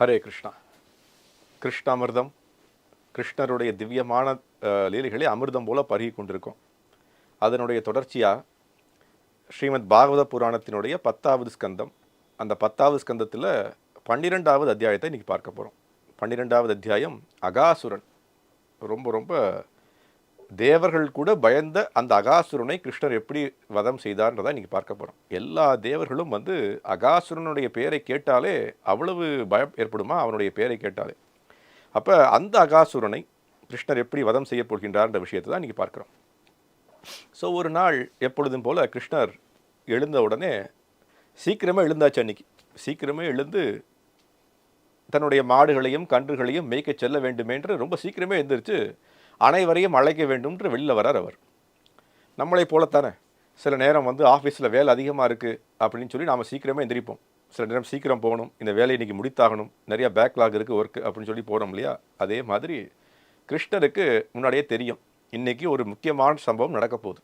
ஹரே கிருஷ்ணா. கிருஷ்ணாமிர்தம் கிருஷ்ணருடைய திவ்யமான லீலைகளை அமிர்தம் போல பருகி கொண்டிருக்கும். அதனுடைய தொடர்ச்சியாக ஸ்ரீமத் பாகவத புராணத்தினுடைய பத்தாவது ஸ்கந்தம். அந்த பத்தாவது ஸ்கந்தத்தில் பன்னிரெண்டாவது அத்தியாயத்தை இன்னைக்கு பார்க்க போகிறோம் பன்னிரெண்டாவது அத்தியாயம் அகாசுரன். ரொம்ப ரொம்ப தேவர்கள் கூட பயந்த அந்த அகாசுரனை கிருஷ்ணர் எப்படி வதம் செய்தார்ன்றதை நீங்கள் பார்க்க போகிறோம் எல்லா தேவர்களும் வந்து அகாசுரனுடைய பெயரை கேட்டாலே அவ்வளவு பயம் ஏற்படுமா? அவனுடைய பெயரை கேட்டாலே. அப்போ அந்த அகாசுரனை கிருஷ்ணர் எப்படி வதம் செய்ய போகின்றார்ன்ற விஷயத்தை தான் இன்றைக்கி பார்க்குறோம். ஸோ ஒரு நாள் எப்பொழுதும் போல் கிருஷ்ணர் எழுந்த உடனே சீக்கிரமே எழுந்தாச்சு அன்னைக்கு. சீக்கிரமே எழுந்து தன்னுடைய மாடுகளையும் கன்றுகளையும் மேய்க்க செல்ல வேண்டுமே என்று ரொம்ப சீக்கிரமே எழுந்திரிச்சு அனைவரையும் அழைக்க வேண்டும் என்று வெளியில் வரார் அவர். நம்மளை போலத்தானே? சில நேரம் வந்து ஆஃபீஸில் வேலை அதிகமாக இருக்குது அப்படின்னு சொல்லி நாம் சீக்கிரமே எந்திரிப்போம். சில நேரம் சீக்கிரம் போகணும் இந்த வேலையை இன்றைக்கி முடித்தாகணும் நிறையா பேக்லாக் இருக்குது ஒர்க் அப்படின்னு சொல்லி போகிறோம் இல்லையா? அதே மாதிரி கிருஷ்ணருக்கு முன்னாடியே தெரியும் இன்றைக்கி ஒரு முக்கியமான சம்பவம் நடக்க போகுது.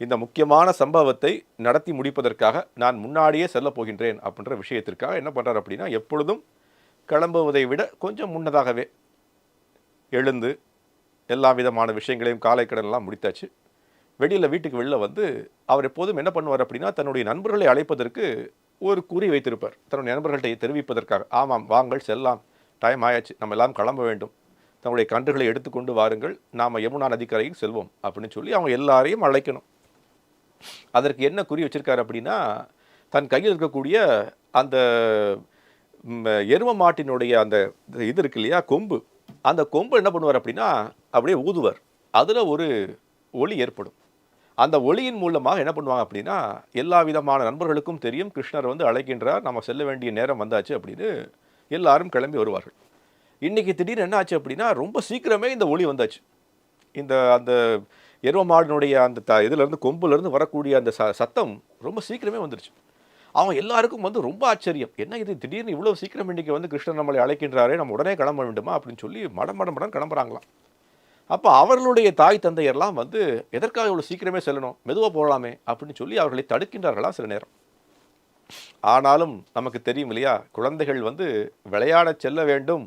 இந்த முக்கியமான சம்பவத்தை நடத்தி முடிப்பதற்காக நான் முன்னாடியே செல்ல போகின்றேன் அப்படின்ற விஷயத்திற்காக என்ன பண்ணுறார் அப்படின்னா எப்பொழுதும் கிளம்புவதை விட கொஞ்சம் முன்னதாகவே எழுந்து எல்லா விதமான விஷயங்களையும் காலை கடன்லாம் முடித்தாச்சு. வெளியில் வீட்டுக்கு வெளில வந்து அவர் எப்போதும் என்ன பண்ணுவார் அப்படின்னா தன்னுடைய நண்பர்களை அழைப்பதற்கு ஒரு குறி வைத்திருப்பார். தன்னுடைய நண்பர்கள்ட்ட தெரிவிப்பதற்காக ஆமாம் வாங்கள் செல்லாம் டைம் ஆயாச்சு நம்ம எல்லாம் கிளம்ப வேண்டும். தன்னுடைய கன்றுகளை எடுத்துக்கொண்டு வாருங்கள் நாம் யமுனா நதிக்கரையில் செல்வோம் அப்படின்னு சொல்லி அவங்க எல்லாரையும் அழைக்கணும். அதற்கு என்ன குறி வச்சிருக்காரு அப்படின்னா தன் கையில் இருக்கக்கூடிய அந்த எரும மாட்டினுடைய அந்த இது இருக்கு இல்லையா கொம்பு. அந்த கொம்பு என்ன பண்ணுவார் அப்படின்னா அப்படியே ஊதுவர். அதில் ஒரு ஒளி ஏற்படும். அந்த ஒளியின் மூலமாக என்ன பண்ணுவாங்க அப்படின்னா எல்லா விதமான நண்பர்களுக்கும் தெரியும் கிருஷ்ணர் வந்து அழைக்கின்றார் நம்ம செல்ல வேண்டிய நேரம் வந்தாச்சு அப்படின்னு எல்லாரும் கிளம்பி வருவார்கள். இன்றைக்கி திடீர்னு என்ன ஆச்சு அப்படின்னா ரொம்ப சீக்கிரமே இந்த ஒளி வந்தாச்சு. இந்த அந்த எரும மாடினுடைய அந்த த இதுலேருந்து கொம்புலேருந்து வரக்கூடிய அந்த ச சத்தம் ரொம்ப சீக்கிரமே வந்துருச்சு. அவன் எல்லாருக்கும் வந்து ரொம்ப ஆச்சரியம். என்ன இது? திடீர்னு இவ்வளோ சீக்கிரம் இன்றைக்கி வந்து கிருஷ்ணன் நம்மளை அழைக்கின்றாரே நம்ம உடனே கிளம்ப வேண்டுமா? அப்படின்னு சொல்லி மடம் மடம் மடம் கிளம்புறாங்களாம். அப்போ அவர்களுடைய தாய் தந்தையெல்லாம் வந்து எதற்காக இவ்வளோ சீக்கிரமே செல்லணும்? மெதுவாக போகலாமே அப்படின்னு சொல்லி அவர்களை தடுக்கின்றார்களா சில நேரம். ஆனாலும் நமக்கு தெரியும் இல்லையா குழந்தைகள் வந்து விளையாடச் செல்ல வேண்டும்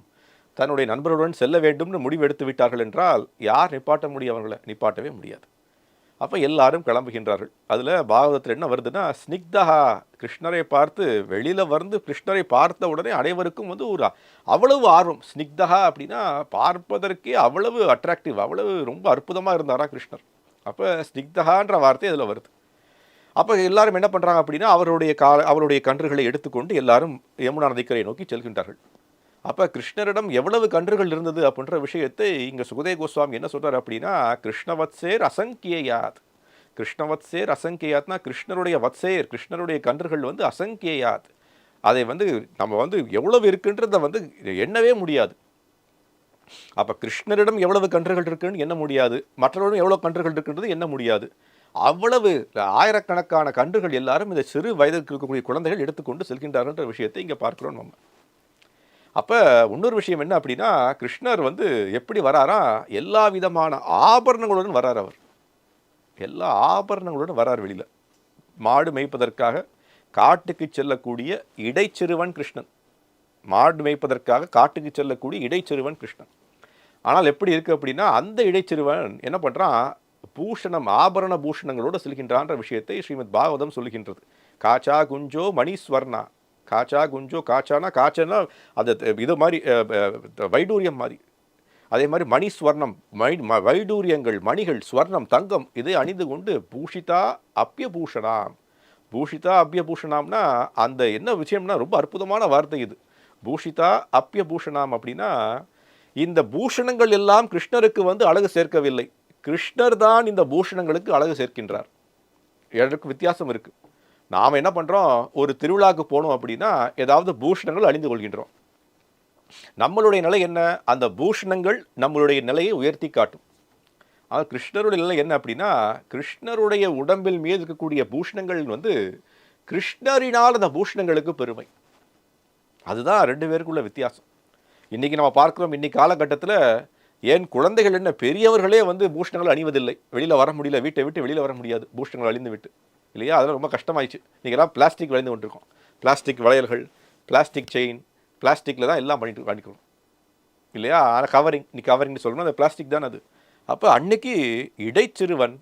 தன்னுடைய நண்பர்களுடன் செல்ல வேண்டும்னு முடிவு எடுத்து விட்டார்கள் என்றால் யார் நிப்பாட்ட முடியும் அவர்களை? நிப்பாட்டவே முடியாது. அப்போ எல்லாரும் கிளம்புகின்றார்கள். அதில் பாகவதத்தில் என்ன வருதுன்னா ஸ்னிக்தஹா கிருஷ்ணரை பார்த்து வெளியில் வந்து கிருஷ்ணரை பார்த்த உடனே அனைவருக்கும் வந்து ஒரு அவ்வளவு ஆர்வம். ஸ்னிக்தஹா அப்படின்னா பார்ப்பதற்கே அவ்வளவு அட்ராக்டிவ் அவ்வளவு ரொம்ப அற்புதமாக இருந்தாரா கிருஷ்ணர். அப்போ ஸ்னிக்தஹான்ற வார்த்தை அதில் வருது. அப்போ எல்லாரும் என்ன பண்ணுறாங்க அப்படின்னா அவருடைய கா அவருடைய கன்றுகளை எடுத்துக்கொண்டு எல்லாரும் யமுனா நதிக்கரை நோக்கி செல்கின்றார்கள். அப்போ கிருஷ்ணரிடம் எவ்வளவு கன்றுகள் இருந்தது அப்படின்ற விஷயத்தை இங்கே சுகதே கோஸ்வாமி என்ன சொல்கிறார் அப்படின்னா கிருஷ்ணவத்சேர் அசங்கியாத் கிருஷ்ணவத்சேர் அசங்கியாத்னா கிருஷ்ணருடைய வத்சேர் கிருஷ்ணருடைய கன்றுகள் வந்து அசங்கியாத் அதை வந்து நம்ம வந்து எவ்வளவு இருக்குன்றதை வந்து எண்ணவே முடியாது. அப்போ கிருஷ்ணரிடம் எவ்வளவு கன்றுகள் இருக்குன்னு எண்ண முடியாது. மற்றவரிடம் எவ்வளவு கன்றுகள் இருக்குன்றது எண்ண முடியாது. அவ்வளவு ஆயிரக்கணக்கான கன்றுகள் எல்லாரும் இந்த சிறு வயதிற்கு இருக்கக்கூடிய குழந்தைகள் எடுத்துக்கொண்டு செல்கின்றார்ன்ற விஷயத்தை இங்கே பார்க்குறோம் நம்ம. அப்போ இன்னொரு விஷயம் என்ன அப்படின்னா கிருஷ்ணர் வந்து எப்படி வராரா? எல்லா விதமான ஆபரணங்களுடன் வரார் அவர். எல்லா ஆபரணங்களுடன் வரார் வெளியில். மாடு மேய்ப்பதற்காக காட்டுக்கு செல்லக்கூடிய இடைச்சிறுவன் கிருஷ்ணன். மாடு மேய்ப்பதற்காக காட்டுக்கு செல்லக்கூடிய இடைச்சிறுவன் கிருஷ்ணன். ஆனால் எப்படி இருக்குது அப்படின்னா அந்த இடைச்சிறுவன் என்ன பண்ணுறான் பூஷணம் ஆபரண பூஷணங்களோடு செல்கின்றான்ற விஷயத்தை ஸ்ரீமத் பாகவதம் சொல்லுகின்றது காச்சா குஞ்சோ மணிஸ்வர்ணா. காச்சா குஞ்சோ காச்சானா காச்சனா அந்த இது மாதிரி வைடூரியம் மாதிரி. அதே மாதிரி மணி ஸ்வர்ணம் மை ம- வைடூரியங்கள் மணிகள் ஸ்வர்ணம் தங்கம் இதை அணிந்து கொண்டு பூஷிதா அப்பியபூஷணாம். பூஷிதா அப்பியபூஷணாம்னா அந்த என்ன விஷயம்னா ரொம்ப அற்புதமான வார்த்தை இது. பூஷிதா அப்பியபூஷணாம் அப்படின்னா இந்த பூஷணங்கள் எல்லாம் கிருஷ்ணருக்கு வந்து அழகு சேர்க்கவில்லை. கிருஷ்ணர் தான் இந்த பூஷணங்களுக்கு அழகு சேர்க்கின்றார். எனக்கு வித்தியாசம் இருக்குது நாம் என்ன பண்ணுறோம் ஒரு திருவிழாவுக்கு போனோம் அப்படின்னா ஏதாவது பூஷணங்கள் அணிந்து கொள்கின்றோம். நம்மளுடைய நிலை என்ன? அந்த பூஷணங்கள் நம்மளுடைய நிலையை உயர்த்தி காட்டும். ஆனால் கிருஷ்ணருடைய நிலை என்ன அப்படின்னா கிருஷ்ணருடைய உடம்பில் மீது இருக்கக்கூடிய பூஷணங்கள் வந்து கிருஷ்ணரினால் அந்த பூஷணங்களுக்கு பெருமை. அதுதான் ரெண்டு பேருக்குள்ள வித்தியாசம். இன்றைக்கி நம்ம பார்க்குறோம் இன்னைக்கு காலகட்டத்தில் ஏன் குழந்தைகள் என்ன பெரியவர்களே வந்து பூஷணங்கள் அணிவதில்லை? வெளியில் வர முடியல வீட்டை விட்டு வெளியில் வர முடியாது பூஷணங்கள் அழிந்து விட்டு. இல்லையா? அதெல்லாம் ரொம்ப கஷ்டமாயிடுச்சு. இன்றைக்கெல்லாம் பிளாஸ்டிக் விளைந்து கொண்டிருக்கோம். பிளாஸ்டிக் வளையல்கள் பிளாஸ்டிக் செயின் பிளாஸ்டிக்கில் தான் எல்லாம் பண்ணிட்டு பண்ணிக்கிறோம் இல்லையா? ஆனால் கவரிங் நீ கவரிங்னு சொல்லணும் அந்த பிளாஸ்டிக் தான் அது. அப்போ அன்னைக்கு இடைச்சிறுவன்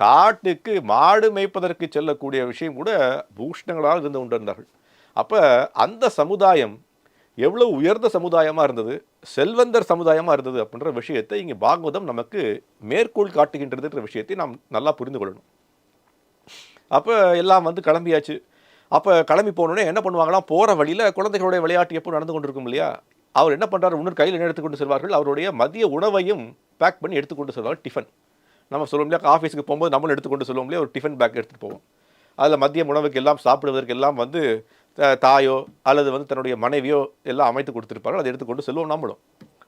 காட்டுக்கு மாடு மேய்ப்பதற்கு செல்லக்கூடிய விஷயம் கூட பூஷ்ணங்களாக இருந்து கொண்டிருந்தார்கள். அப்போ அந்த சமுதாயம் எவ்வளோ உயர்ந்த சமுதாயமாக இருந்தது செல்வந்தர் சமுதாயமாக இருந்தது அப்படின்ற விஷயத்தை இங்கே பாகவதம் நமக்கு மேற்கோள் காட்டுகின்றதுன்ற விஷயத்தை நாம் நல்லா புரிந்து கொள்ளணும். அப்போ எல்லாம் வந்து கிளம்பியாச்சு. அப்போ கிளம்பி போனோடனே என்ன பண்ணுவாங்களாம் போகிற வழியில் குழந்தைகளுடைய விளையாட்டு எப்போ நடந்து கொண்டிருக்கும் இல்லையா? அவர் என்ன பண்ணுறாரு இன்னொரு கையில் என்ன எடுத்துக்கொண்டு செல்வார்கள். அவருடைய மதிய உணவையும் பேக் பண்ணி எடுத்துக்கொண்டு செல்வார்கள். டிஃபன் நம்ம சொல்லுவோம் இல்லையா? ஆஃபீஸுக்கு போகும்போது நம்மளும் எடுத்துக்கொண்டு சொல்லுவோம் இல்லையா? ஒரு டிஃபன் பேக் எடுத்துகிட்டு போவோம். அதில் மதிய உணவுக்கு எல்லாம் சாப்பிடுவதற்கு எல்லாம் வந்து த- தாயோ அல்லது வந்து தன்னுடைய மனைவியோ எல்லாம் அமைத்து கொடுத்துருப்பார்கள். அதை எடுத்துக்கொண்டு செல்வோம் நம்மளும்.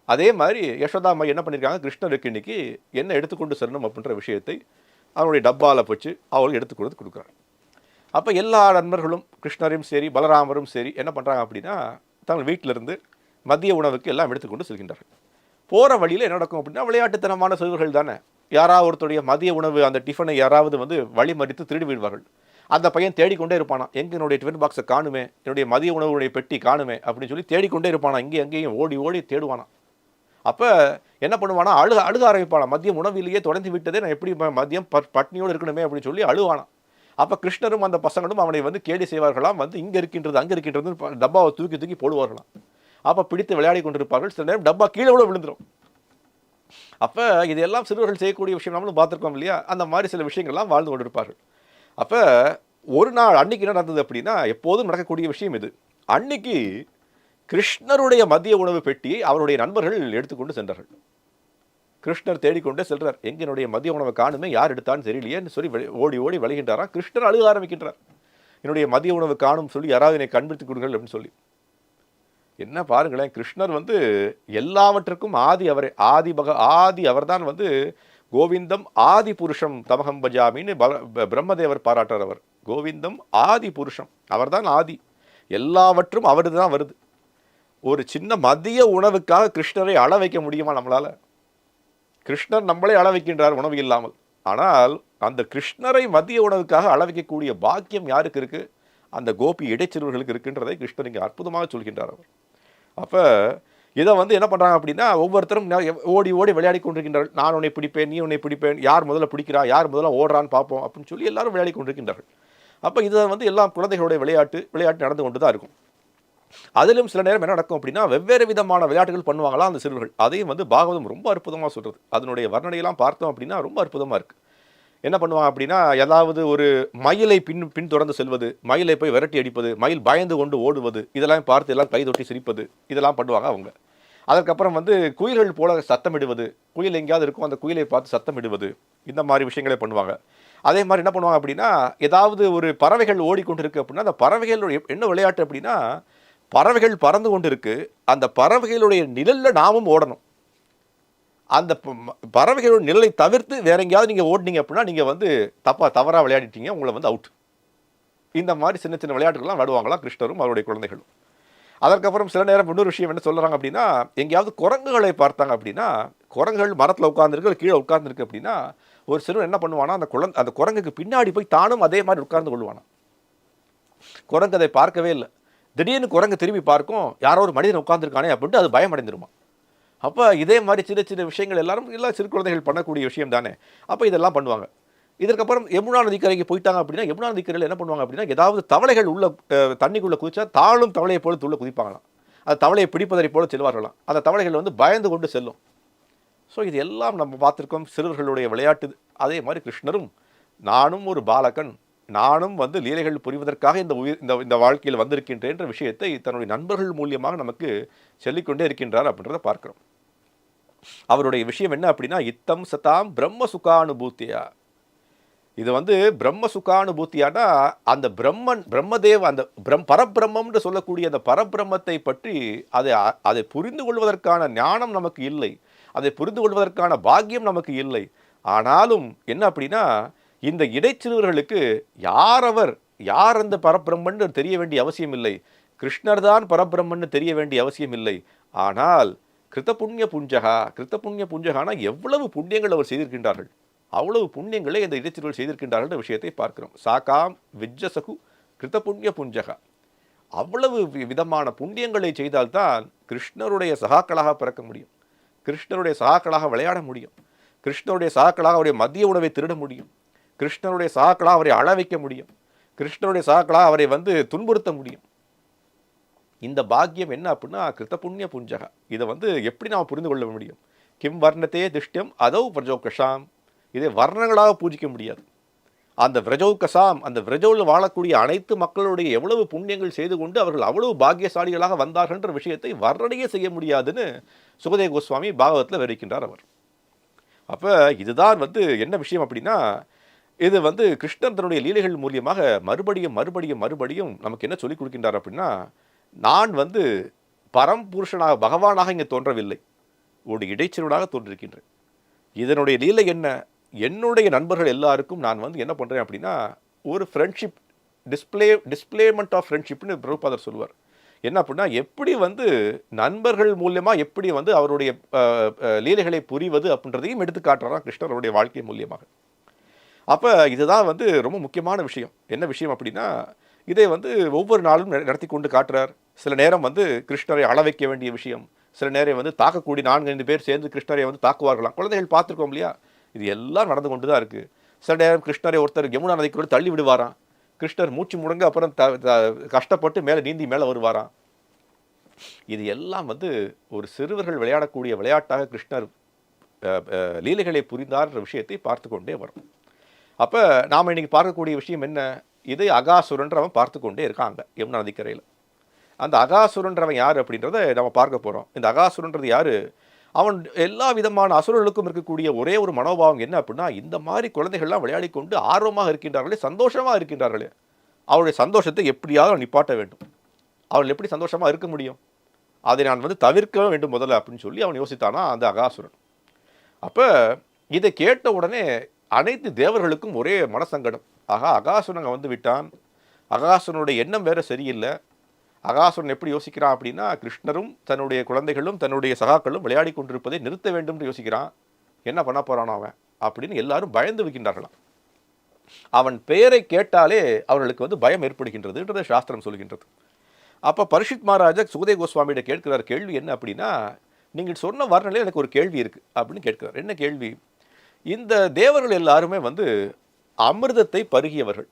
அதே மாதிரி யசோதா அம்மா என்ன பண்ணியிருக்காங்க கிருஷ்ணருக்கு இன்னைக்கு என்ன எடுத்துக்கொண்டு செல்லணும் அப்படின்ற விஷயத்தை அவனுடைய டப்பாவில் வச்சு அவளுக்கு எடுத்துக்கொண்டு கொடுக்குறாங்க அப்போ எல்லா நண்பர்களும் கிருஷ்ணரும் சரி பலராமரும் சரி என்ன பண்ணுறாங்க அப்படின்னா தங்கள் வீட்டிலிருந்து மதிய உணவுக்கு எல்லாம் எடுத்துக்கொண்டு செல்கின்றார்கள். போகிற வழியில் என்ன நடக்கும் அப்படின்னா விளையாட்டுத்தனமான சிறுவர்கள் தானே. யாராவது ஒருத்தருடைய மதிய உணவு அந்த டிஃபனை யாராவது வந்து வழி மறித்து திருடி விடுவார்கள். அந்த பையன் தேடிக்கொண்டே இருப்பானா? எங்கே என்னுடைய டிஃபன் பாக்ஸை காணுமே? என்னுடைய மதிய உணவுடைய பெட்டி காணுமே? அப்படின்னு சொல்லி தேடிக்கொண்டே இருப்பானா? இங்கே எங்கேயும் ஓடி ஓடி தேடுவானா? அப்போ என்ன பண்ணுவானா? அழுக அழுக ஆரம்பிப்பானா? மதியம் உணவிலேயே தொடர்ந்து விட்டதே நான் எப்படி மதியம் பட் பட்னியோடு இருக்கணுமே அப்படின்னு சொல்லி அழுவானா? அப்போ கிருஷ்ணரும் அந்த பசங்களும் அவனை வந்து கேலி செய்வார்களாம். வந்து இங்கே இருக்கின்றது அங்கே இருக்கின்றது டப்பாவை தூக்கி தூக்கி போடுவார்களாம். அப்போ பிடித்து விளையாடி கொண்டிருப்பார்கள். சில நேரம் டப்பா கீழே கூட விழுந்துரும். அப்போ இதெல்லாம் சிறுவர்கள் செய்யக்கூடிய விஷயம் நம்மளும் பார்த்துருக்கோம் இல்லையா? அந்த மாதிரி சில விஷயங்கள்லாம் வாழ்ந்து கொண்டிருப்பார்கள். அப்போ ஒரு நாள் அன்னைக்கு என்ன நடந்தது அப்படின்னா எப்போதும் நடக்கக்கூடிய விஷயம் இது. அன்னைக்கு கிருஷ்ணருடைய மதிய உணவு பெட்டியை அவருடைய நண்பர்கள் எடுத்துக்கொண்டு சென்றார்கள். கிருஷ்ணர் தேடிக்கொண்டே செல்றார். எங்க என்னுடைய மதிய உணவை காணுமே யார் எடுத்தான்னு தெரியலையேன்னு சொல்லி ஓடி ஓடி விளைகின்றாராம் கிருஷ்ணர் அழுக ஆரம்பிக்கின்றார். என்னுடைய மதிய உணவு காணும் சொல்லி யாராவது என்னை கண்பிடித்து கொடுங்கள் அப்படின்னு சொல்லி. என்ன பாருங்களேன் கிருஷ்ணர் வந்து எல்லாவற்றுக்கும் ஆதி அவரே ஆதி பக ஆதி அவர்தான் வந்து கோவிந்தம் ஆதி புருஷம் தமகம் பஜாமின்னு பல ப- பிரம்மதேவர் பாராட்டுறார் அவர். கோவிந்தம் ஆதி புருஷம் அவர்தான் ஆதி. எல்லாவற்றும் அவரது தான் வருது. ஒரு சின்ன மதிய உணவுக்காக கிருஷ்ணரை அள வைக்க முடியுமா நம்மளால? கிருஷ்ணர் நம்மளே அள வைக்கின்றார் உணவு இல்லாமல். ஆனால் அந்த கிருஷ்ணரை மதிய உணவுக்காக அள வைக்கக்கூடிய பாக்கியம் யாருக்கு இருக்குது அந்த கோபி இடைச்சிறுவர்களுக்கு இருக்கின்றதை கிருஷ்ணர் இங்கே அற்புதமாக சொல்கின்றார் அவர். அப்போ இதை வந்து என்ன பண்ணுறாங்க அப்படின்னா ஒவ்வொருத்தரும் ஓடி ஓடி விளையாடி கொண்டிருக்கின்றார்கள். நான் உன்னை பிடிப்பேன் நீ உன்னை பிடிப்பேன் யார் முதல்ல பிடிக்கிறா யார் முதல்ல ஓடுறான்னு பார்ப்போம் அப்படின்னு சொல்லி எல்லாரும் விளையாடி கொண்டிருக்கின்றார்கள். அப்போ இதை வந்து எல்லா குழந்தைகளுடைய விளையாட்டு விளையாட்டு நடந்து கொண்டு தான் இருக்கும். அதிலும் சில நேரம் என்ன நடக்கும் அப்படின்னா வெவ்வேறு விதமான விளையாட்டுகள் பண்ணுவாங்களா அந்த சிறுவர்கள். அதையும் வந்து பாகவதம் ரொம்ப அற்புதமாக சொல்கிறது அதனுடைய வர்ணனையெல்லாம் பார்த்தோம் அப்படின்னா ரொம்ப அற்புதமாக இருக்குது என்ன பண்ணுவாங்க அப்படின்னா ஏதாவது ஒரு மயிலை பின் பின் தொடர்ந்து செல்வது மயிலை போய் விரட்டி அடிப்பது மயில் பயந்து கொண்டு ஓடுவது இதெல்லாம் பார்த்து எல்லாம் கைதொட்டி சிரிப்பது இதெல்லாம் பண்ணுவாங்க அவங்க. அதற்கப்புறம் வந்து குயில்கள் போல சத்தமிடுவது குயில் எங்கேயாவது இருக்கும் அந்த குயிலை பார்த்து சத்தமிடுவது இந்த மாதிரி விஷயங்களே பண்ணுவாங்க. அதே மாதிரி என்ன பண்ணுவாங்க அப்படின்னா ஏதாவது ஒரு பறவைகள் ஓடிக்கொண்டிருக்கு அப்படின்னா அந்த பறவைகள் என்ன விளையாட்டு அப்படின்னா பறவைகள் பறந்து கொண்டு இருக்கு அந்த பறவைகளுடைய நிழலில் நாமும் ஓடணும். அந்த ப- பறவைகளோட நிழலை தவிர்த்து வேற எங்கேயாவது நீங்கள் ஓடுனீங்க அப்படின்னா நீங்கள் வந்து தப்பாக தவறாக விளையாடிட்டீங்க உங்களை வந்து அவுட் இந்த மாதிரி சின்ன சின்ன விளையாட்டுகள்லாம் விளையாடுவாங்களாம் கிருஷ்ணரும் அவருடைய குழந்தைகளும். அதற்கப்புறம் சில நேரம் இன்னொரு விஷயம் என்ன சொல்கிறாங்க அப்படின்னா எங்கேயாவது குரங்குகளை பார்த்தாங்க அப்படின்னா குரங்குகள் மரத்தில் உட்கார்ந்துருக்கு கீழே உட்கார்ந்துருக்கு அப்படின்னா ஒரு சிறுவன் என்ன பண்ணுவானா அந்த குழந்தை அந்த குரங்குக்கு பின்னாடி போய் தானும் அதே மாதிரி உட்கார்ந்து கொள்வானா குரங்கு அதை பார்க்கவே இல்லை. திடீர்னு குரங்கு திரும்பி பார்க்கும் யாரோ ஒரு மனிதன் உட்கார்ந்துருக்கானே அப்படின்ட்டு அது பயமடைந்துருமா அப்போ இதே மாதிரி சின்ன சின்ன விஷயங்கள் எல்லாரும் எல்லா சிறு குழந்தைகள் பண்ணக்கூடிய விஷயம் தானே அப்போ இதெல்லாம் பண்ணுவாங்க. இதற்கப்புறம் யமுனா நதிக்கரைக்கு போயிட்டாங்க அப்படின்னா யமுனா நதிக்கரையில் என்ன பண்ணுவாங்க அப்படின்னா ஏதாவது தவளைகள் உள்ள தண்ணிக்குள்ளே குதிச்சா தாளும் தவளையை போல உள்ள குதிப்பாங்களாம். அது தவளையை பிடிப்பதை போல செல்வார்களாம். அந்த தவளைகள் வந்து பயந்து கொண்டு செல்லும். ஸோ இது எல்லாம் நம்ம பார்த்துருக்கோம். சிறுவர்களுடைய விளையாட்டு. அதே மாதிரி கிருஷ்ணரும் நானும் ஒரு பாலகன். நானும் வந்து லீலைகள் புரிவதற்காக இந்த உயிர் இந்த இந்த வாழ்க்கையில் வந்திருக்கின்றேன் என்ற விஷயத்தை தன்னுடைய நண்பர்கள் மூலியமாக நமக்கு சொல்லிக்கொண்டே இருக்கின்றார் அப்படின்றத பார்க்குறோம். அவருடைய விஷயம் என்ன அப்படின்னா இத்தம் சதாம் பிரம்ம சுகானுபூத்தியா. இது வந்து பிரம்ம சுகானுபூத்தியானா அந்த பிரம்மன் பிரம்மதேவ அந்த பிரம் பரபிரம்மம்னு சொல்லக்கூடிய அந்த பரபிரம்மத்தை பற்றி அதை அதை புரிந்து கொள்வதற்கான ஞானம் நமக்கு இல்லை. அதை புரிந்து கொள்வதற்கான பாக்கியம் நமக்கு இல்லை. ஆனாலும் என்ன அப்படின்னா இந்த இடைச்சிறுவர்களுக்கு யாரவர் யார் அந்த பரபிரம்மன் தெரிய வேண்டிய அவசியம் இல்லை. கிருஷ்ணர் தான் பரபிரம்மன் தெரிய வேண்டிய அவசியம் இல்லை. ஆனால் கிருத்த புண்ணிய புஞ்சகா கிருத்த புண்ணிய புஞ்சகானா எவ்வளவு புண்ணியங்கள் அவர் செய்திருக்கின்றார்கள்? அவ்வளவு புண்ணியங்களை இந்த இடைத்திருவள் செய்திருக்கின்றார்கள் என்ற விஷயத்தை பார்க்கிறோம். சாகாம் விஜ்ஜசகு கிருத்த புண்ணிய புஞ்சகா அவ்வளவு வி- விதமான புண்ணியங்களை செய்தால்தான் கிருஷ்ணருடைய சகாக்களாக பிறக்க முடியும். கிருஷ்ணருடைய சகாக்களாக விளையாட முடியும். கிருஷ்ணருடைய சகாக்களாக அவருடைய மதிய உணவை திருட முடியும். கிருஷ்ணருடைய சகாக்களாக அவரை அழ வைக்க முடியும். கிருஷ்ணருடைய சகாக்களாக அவரை வந்து துன்புறுத்த முடியும். இந்த பாக்கியம் என்ன அப்படின்னா கிருத்த புண்ணிய புஞ்சகா. இதை வந்து எப்படி நாம் புரிந்து கொள்ள முடியும்? கிம் வர்ணத்தே திஷ்டியம் அதோ பிரஜோகஷாம் இதை வர்ணங்களாக பூஜிக்க முடியாது. அந்த விரஜௌகசாம் அந்த விரஜோவில் வாழக்கூடிய அனைத்து மக்களுடைய எவ்வளவு புண்ணியங்கள் செய்து கொண்டு அவர்கள் அவ்வளவு பாக்கியசாலிகளாக வந்தார்கள்ன்ற விஷயத்தை வர்ணனையே செய்ய முடியாதுன்னு சுகதேவ கோஸ்வாமி பாகவத்தில் விவரிக்கின்றார் அவர். அப்போ இதுதான் வந்து என்ன விஷயம் அப்படின்னா இது வந்து கிருஷ்ணர் தன்னுடைய லீலைகள் மூலியமாக மறுபடியும் மறுபடியும் மறுபடியும் நமக்கு என்ன சொல்லிக் கொடுக்கின்றார் அப்படின்னா நான் வந்து பரம்புருஷனாக பகவானாக இங்கே தோன்றவில்லை. ஒரு இடைச்சலனாக தோன்றிருக்கின்றேன். இதனுடைய லீலை என்ன? என்னுடைய நண்பர்கள் எல்லாருக்கும் நான் வந்து என்ன பண்ணுறேன் அப்படின்னா ஒரு ஃப்ரெண்ட்ஷிப் டிஸ்ப்ளே டிஸ்பிளேமெண்ட் ஆஃப் ஃப்ரெண்ட்ஷிப்னு பிரபுபாதர் சொல்வார் என்ன அப்படின்னா எப்படி வந்து நண்பர்கள் மூலியமாக எப்படி வந்து அவருடைய லீலைகளை புரிவது அப்படின்றதையும் எடுத்து காட்டுறாராம் கிருஷ்ணர் அவருடைய வாழ்க்கை மூலியமாக. அப்போ இதுதான் வந்து ரொம்ப முக்கியமான விஷயம். என்ன விஷயம் அப்படின்னா இதை வந்து ஒவ்வொரு நாளும் நடத்தி கொண்டு காட்டுறார். சில நேரம் வந்து கிருஷ்ணரை அள வைக்க வேண்டிய விஷயம் சில நேரம் வந்து தாக்கக்கூடிய நான்கு ஐந்து பேர் சேர்ந்து கிருஷ்ணரை வந்து தாக்குவார்களாம் குழந்தைகள் பார்த்துருக்கோம் இல்லையா? இது எல்லாம் நடந்து கொண்டு தான் இருக்குது சில நேரம் கிருஷ்ணரை ஒருத்தர் யமுனா நதிக்குள்ள தள்ளி விடுவாராம். கிருஷ்ணர் மூச்சு முடங்க அப்புறம் த கஷ்டப்பட்டு மேலே நீந்தி மேலே வருவாராம். இது எல்லாம் வந்து ஒரு சிறுவர்கள் விளையாடக்கூடிய விளையாட்டாக கிருஷ்ணர் லீலைகளை புரிந்தார்ன்ற விஷயத்தை பார்த்து கொண்டே வரும். அப்போ நாம் இன்றைக்கி பார்க்கக்கூடிய விஷயம் என்ன? இதை அகாசுரன்றவன் பார்த்து கொண்டே இருக்காங்க யமுனா நதிக்கரையில். அந்த அகாசுரன்றவன் யார் அப்படின்றத நம்ம பார்க்க போகிறோம் இந்த அகாசுரன்றது யார்? அவன் எல்லா விதமான அசுரர்களுக்கும் இருக்கக்கூடிய ஒரே ஒரு மனோபாவம் என்ன அப்படின்னா இந்த மாதிரி குழந்தைகள்லாம் விளையாடி கொண்டு ஆர்வமாக இருக்கின்றார்களே சந்தோஷமாக இருக்கின்றார்களே அவருடைய சந்தோஷத்தை எப்படியாவது அவன் நிப்பாட்ட வேண்டும். அவள் எப்படி சந்தோஷமாக இருக்க முடியும்? அதை நான் வந்து தவிர்க்க வேண்டும் முதல்ல அப்படின்னு சொல்லி அவன் யோசித்தானா அந்த அகாசுரன். அப்போ இதை கேட்ட உடனே அனைத்து தேவர்களுக்கும் ஒரே மனசங்கடம். ஆகா அகாசுரன் வந்து விட்டான். அகாசுரனுடைய எண்ணம் வேறு சரியில்லை. அகாசுரன் எப்படி யோசிக்கிறான் அப்படின்னா கிருஷ்ணரும் தன்னுடைய குழந்தைகளும் தன்னுடைய சகாக்களும் விளையாடி கொண்டிருப்பதை நிறுத்த வேண்டும் என்று யோசிக்கிறான். என்ன பண்ண போகிறானோ அவன்? அப்படின்னு எல்லாரும் பயந்து வைக்கின்றார்களாம். அவன் பெயரை கேட்டாலே அவர்களுக்கு வந்து பயம் ஏற்படுகின்றதுன்றதை சாஸ்திரம் சொல்கின்றது. அப்போ பரிஷித் மகாராஜா சுகதே கோஸ்வாமியிட கேட்கிறார் கேள்வி என்ன அப்படின்னா நீங்கள் சொன்ன வர்ணனையில் எனக்கு ஒரு கேள்வி இருக்குது அப்படின்னு கேட்கிறார். என்ன கேள்வி? இந்த தேவர்கள் எல்லாருமே வந்து அமிர்தத்தை பருகியவர்கள்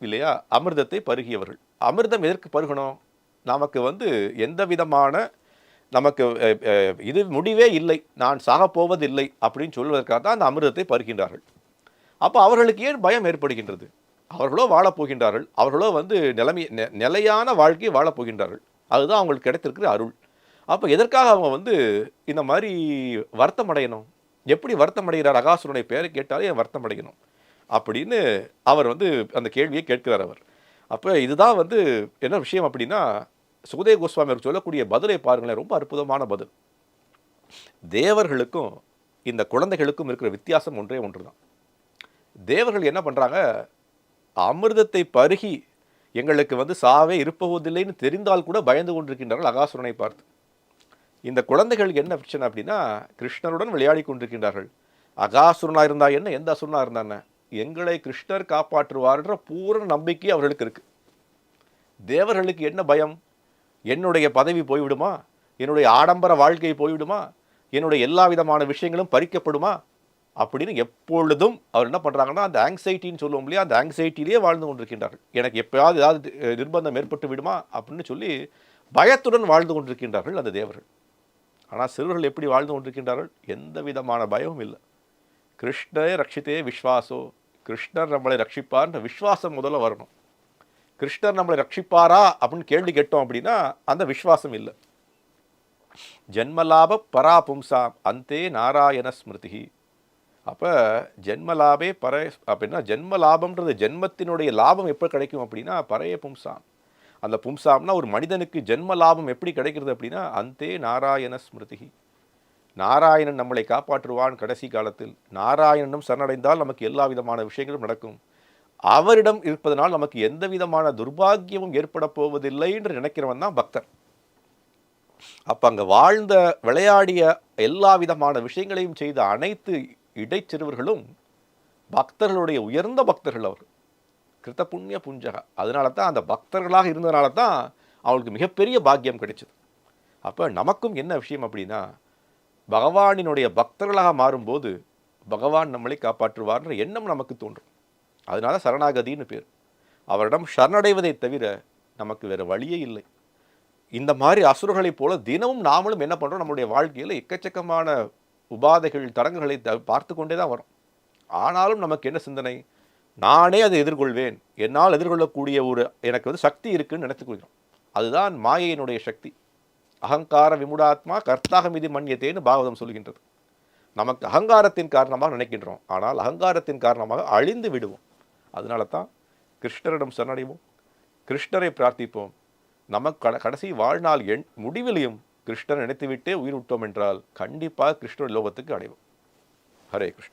இல்லையா? அமிர்தத்தை பருகியவர்கள். அமிர்தம் எதற்கு பருகணும்? நமக்கு வந்து எந்த விதமான நமக்கு இது முடிவே இல்லை. நான் சாகப் போவதில்லை அப்படின்னு சொல்வதற்காக தான் அந்த அமிர்தத்தை பருகின்றார்கள். அப்போ அவர்களுக்கு ஏன் பயம் ஏற்படுகின்றது? அவர்களோ வாழப்போகின்றார்கள் அவர்களோ வந்து நிலைமை நெ- நிலையான வாழ்க்கையை வாழப்போகின்றார்கள் அதுதான் அவங்களுக்கு கிடைத்திருக்கிற அருள். அப்போ எதற்காக அவங்க வந்து இந்த மாதிரி வருத்தம் அடையணும்? எப்படி வருத்தம் அடைகிறார்? அகாசுரனுடைய பேரை கேட்டாலே வருத்தம் அடையணும். அப்படின்னு அவர் வந்து அந்த கேள்வியை கேட்கிறார் அவர். அப்போ இதுதான் வந்து என்ன விஷயம் அப்படின்னா சுகதேவ கோஸ்வாமி அவர் சொல்லக்கூடிய பதிலை பாருங்களேன் ரொம்ப அற்புதமான பதில். தேவர்களுக்கும் இந்த குழந்தைகளுக்கும் இருக்கிற வித்தியாசம் ஒன்றே ஒன்று தான் தேவர்கள் என்ன பண்ணுறாங்க அமிர்தத்தை பருகி எங்களுக்கு வந்து சாவே இருப்போவதில்லைன்னு தெரிந்தால் கூட பயந்து கொண்டிருக்கின்றார்கள் அகாசுரனை பார்த்து. இந்த குழந்தைகளுக்கு என்ன பிரச்சனை அப்படின்னா கிருஷ்ணருடன் விளையாடி கொண்டிருக்கின்றார்கள். அகாசுரனாக இருந்தால் என்ன? எந்த அசுரனாக இருந்தா என்ன எங்களை கிருஷ்ணர் காப்பாற்றுவார்ன்ற பூரண நம்பிக்கை அவர்களுக்கு இருக்குது தேவர்களுக்கு என்ன பயம்? என்னுடைய பதவி போய்விடுமா? என்னுடைய ஆடம்பர வாழ்க்கை போய்விடுமா? என்னுடைய எல்லா விதமான விஷயங்களும் பறிக்கப்படுமா? அப்படின்னு எப்பொழுதும் அவர் என்ன பண்ணுறாங்கன்னா அந்த ஆங்ஸைட்டின்னு சொல்லுவோம் இல்லையா அந்த ஆங்ஸைட்டிலேயே வாழ்ந்து கொண்டிருக்கின்றார்கள். எனக்கு எப்போயாவது ஏதாவது நிர்பந்தம் ஏற்பட்டு விடுமா? அப்படின்னு சொல்லி பயத்துடன் வாழ்ந்து கொண்டிருக்கின்றார்கள் அந்த தேவர்கள். ஆனால் சிறுவர்கள் எப்படி வாழ்ந்து கொண்டிருக்கின்றார்கள்? எந்த விதமான பயமும் இல்லை. கிருஷ்ணரே ரட்சித்தே விஸ்வாசோ. கிருஷ்ணர் நம்மளை ரட்சிப்பார்ன்ற விஸ்வாசம் முதல்ல வரணும். கிருஷ்ணர் நம்மளை ரட்சிப்பாரா அப்படின்னு கேள்வி கேட்டோம் அப்படின்னா அந்த விஸ்வாசம் இல்லை. ஜென்மலாப பராபும்சாம் அந்தே நாராயண ஸ்மிருதி அப்போ ஜென்மலாபே பர அப்படின்னா ஜென்ம லாபம்ன்றது ஜென்மத்தினுடைய லாபம் எப்போ கிடைக்கும் அப்படின்னா பரைய பும்சாம். அந்த பும்சாம்னா ஒரு மனிதனுக்கு ஜென்ம லாபம் எப்படி கிடைக்கிறது அப்படின்னா அந்தே நாராயண ஸ்மிருதி நாராயணன் நம்மளை காப்பாற்றுவான் கடைசி காலத்தில். நாராயணனும் சரணடைந்தால் நமக்கு எல்லா விதமான விஷயங்களும் நடக்கும். அவரிடம் இருப்பதனால் நமக்கு எந்த விதமான துர்பாக்கியமும் ஏற்பட போவதில்லை என்று நினைக்கிறவன் தான் பக்தர் அப்போ அங்கே வாழ்ந்த விளையாடிய எல்லா விதமான விஷயங்களையும் செய்த அனைத்து இடைச்சிறுவர்களும் பக்தர்களுடைய உயர்ந்த பக்தர்கள் அவர். கிருத்த புண்ணிய புஞ்சகா. அதனால தான் அந்த பக்தர்களாக இருந்ததுனால தான் அவளுக்கு மிகப்பெரிய பாக்கியம் கிடைச்சது. அப்போ நமக்கும் என்ன விஷயம் அப்படின்னா பகவானினுடைய பக்தர்களாக மாறும்போது பகவான் நம்மளை காப்பாற்றுவார்ன்ற எண்ணம் நமக்கு தோன்றும். அதனால சரணாகதின்னு பேர். அவரிடம் சரணடைவதை தவிர நமக்கு வேறு வழியே இல்லை. இந்த மாதிரி அசுரர்களைப் போல தினமும் நாமளும் என்ன பண்ணுறோம் நம்மளுடைய வாழ்க்கையில் எக்கச்சக்கமான உபாதைகள் தரங்குகளை த- பார்த்து கொண்டே தான் வரும். ஆனாலும் நமக்கு என்ன சிந்தனை? நானே அதை எதிர்கொள்வேன். என்னால் எதிர்கொள்ளக்கூடிய ஒரு எனக்கு வந்து சக்தி இருக்குன்னு நினைத்துக்கொள்கிறோம் அதுதான் மாயையினுடைய சக்தி. அகங்கார விமுடாத்மா கர்த்தாக மிதி மன்யத்தேன்னு பாகவதம் சொல்கின்றது. நமக்கு அகங்காரத்தின் காரணமாக நினைக்கின்றோம். ஆனால் அகங்காரத்தின் காரணமாக அழிந்து விடுவோம். அதனால தான் கிருஷ்ணரிடம் சரணடைவோம். கிருஷ்ணரை பிரார்த்திப்போம். நமக்கு கட- கடைசி வாழ்நாள் எண் முடிவிலையும் கிருஷ்ணர் நினைத்துவிட்டே உயிர் விட்டோம் என்றால் கண்டிப்பாக கிருஷ்ணர் லோகத்துக்கு அடைவோம். ஹரே கிருஷ்ண.